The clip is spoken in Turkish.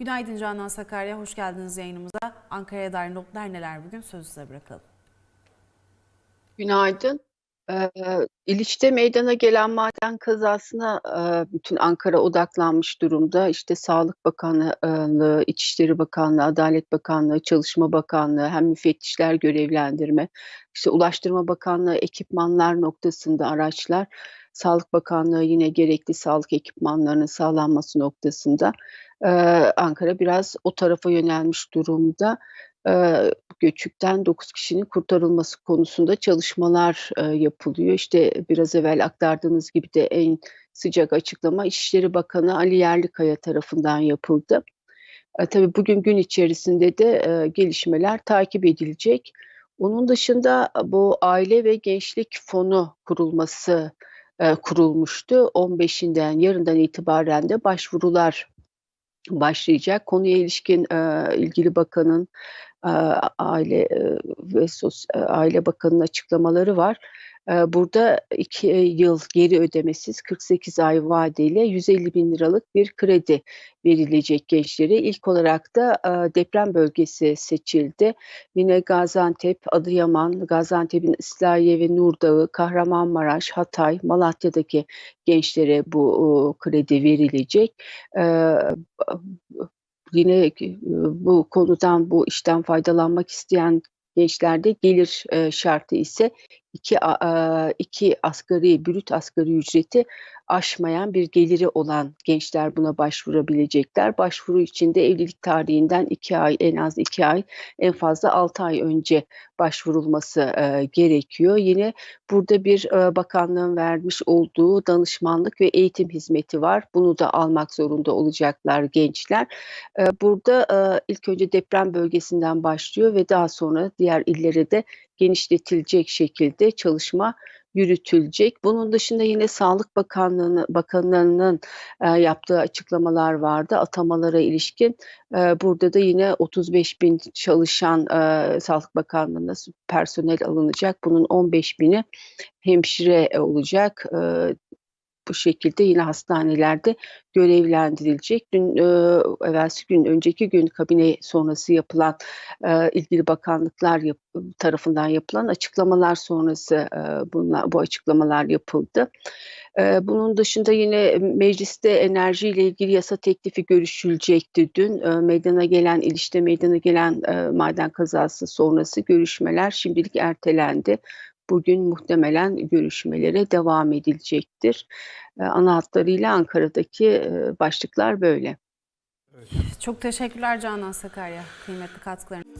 Günaydın Canan Sakarya, hoş geldiniz yayınımıza. Ankara'ya dair notlar neler bugün sözü size bırakalım. Günaydın. Ee, İliç'te meydana gelen maden kazasına e, bütün Ankara odaklanmış durumda. İşte Sağlık Bakanlığı, İçişleri Bakanlığı, Adalet Bakanlığı, Çalışma Bakanlığı, hem müfettişler görevlendirme, işte Ulaştırma Bakanlığı ekipmanlar noktasında araçlar, Sağlık Bakanlığı yine gerekli sağlık ekipmanlarının sağlanması noktasında e, Ankara biraz o tarafa yönelmiş durumda. E, göçükten 9 kişinin kurtarılması konusunda çalışmalar e, yapılıyor. İşte biraz evvel aktardığınız gibi de en sıcak açıklama İçişleri Bakanı Ali Yerlikaya tarafından yapıldı. E, tabii bugün gün içerisinde de e, gelişmeler takip edilecek. Onun dışında bu aile ve gençlik fonu kurulması e, kurulmuştu. 15'inden yarından itibaren de başvurular başlayacak. Konuya ilişkin e, ilgili bakanın e, aile e, ve sos, e, aile bakanının açıklamaları var. Burada iki yıl geri ödemesiz 48 ay vadeyle 150 bin liralık bir kredi verilecek gençlere. İlk olarak da deprem bölgesi seçildi. Yine Gaziantep, Adıyaman, Gaziantep'in İslahiye ve Nurdağı, Kahramanmaraş, Hatay, Malatya'daki gençlere bu kredi verilecek. Yine bu konudan bu işten faydalanmak isteyen gençlerde gelir şartı ise iki, e, iki asgari brüt asgari ücreti aşmayan bir geliri olan gençler buna başvurabilecekler. Başvuru için de evlilik tarihinden iki ay en az iki ay en fazla altı ay önce başvurulması e, gerekiyor. Yine burada bir e, bakanlığın vermiş olduğu danışmanlık ve eğitim hizmeti var. Bunu da almak zorunda olacaklar gençler. E, burada e, ilk önce deprem bölgesinden başlıyor ve daha sonra diğer illere de genişletilecek şekilde çalışma yürütülecek. Bunun dışında yine Sağlık Bakanlığı'nın Bakanlığı'nın e, yaptığı açıklamalar vardı atamalara ilişkin. E, burada da yine 35 bin çalışan e, Sağlık Bakanlığı'na personel alınacak. Bunun 15 bini hemşire olacak. E, bu şekilde yine hastanelerde görevlendirilecek. Dün e, evvelsi gün, önceki gün kabine sonrası yapılan ilgili bakanlıklar yap, tarafından yapılan açıklamalar sonrası bunlar, bu açıklamalar yapıldı. Bunun dışında yine mecliste enerji ile ilgili yasa teklifi görüşülecekti dün. Meydana gelen, ilişte meydana gelen maden kazası sonrası görüşmeler şimdilik ertelendi. Bugün muhtemelen görüşmelere devam edilecektir. E, ana hatlarıyla Ankara'daki e, başlıklar böyle. Çok teşekkürler Canan Sakarya, kıymetli katkılarınız.